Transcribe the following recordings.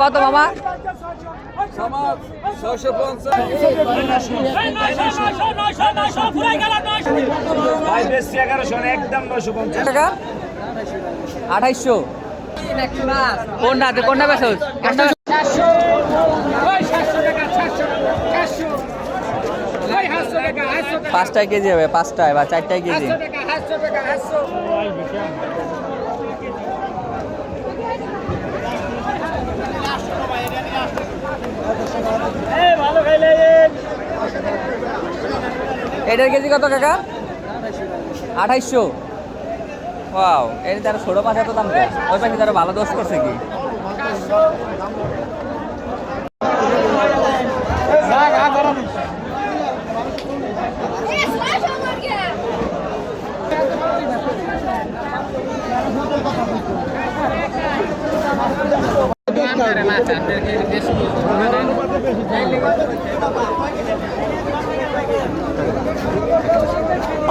কত মামা? আঠাইশশো। কোনটা কোনটা বেসোস পাঁচটায় কেজি হবে পাঁচটায় বা চারটায় কেজি। এটার কেজি কত কাকা? আঠাইশশো। ওয়াও এর তার ছোট পাখি এত দাম ওই পাখি তারা ভালো দোষ করছে কি?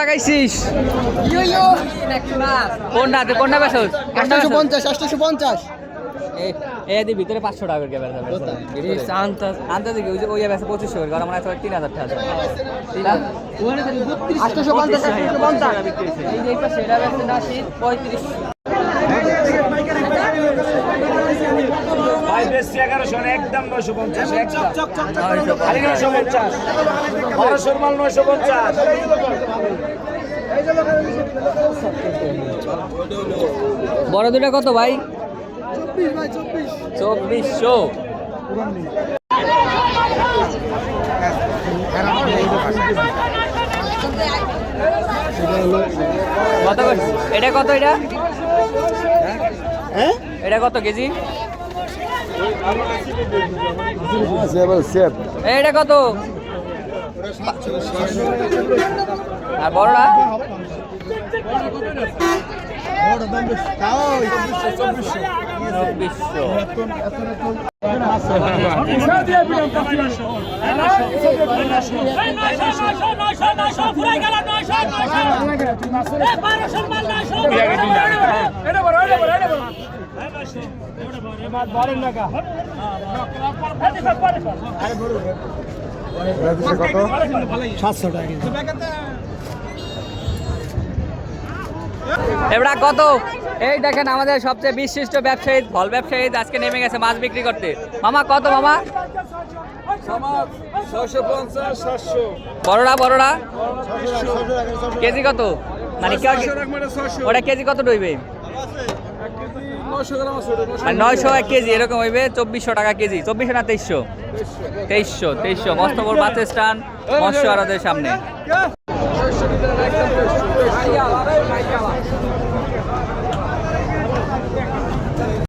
লাগাইছিস কোনটা আছে কোনটা বেসোস আটশো পঞ্চাশ আটশো পঞ্চাশ। এই ভিতরে পাঁচশো টাকা করে বেচা আনতে দেখি ওই বেচা পঁচিশশো করে কারণ আমার এখন তিন হাজার টাকা আছে। আটশো পঞ্চাশ পঞ্চাশ। পঁয়ত্রিশ ভাই বেশি এগারোশো একদম নয়শো পঞ্চাশ খালি নয়শো পঞ্চাশ। বারোশোর মাল নয়শো পঞ্চাশ। বড় দুটা কত ভাই? চব্বিশ ভাই চব্বিশশো। কত এটা? কত এটা এটা কত কেজি? এটা কত আর বড়রা এবার কত? এই দেখেন আমাদের সবচেয়ে বিশিষ্ট ব্যবসায়ী, ফল ব্যবসায়ী আজকে নেমে গেছে মাছ বিক্রি করতে। মামা, কত মামা? বড়রা বড়রা? কেজি কত? মানে ওটা কেজি কত রইবে? মানে নয়শো এক কেজি এরকম হইবে চব্বিশশো টাকা কেজি চব্বিশশো না তেইশশো তেইশশো তেইশশো মস্তবর বাস স্ট্যান্ড মৎস্য আড়াদের সামনে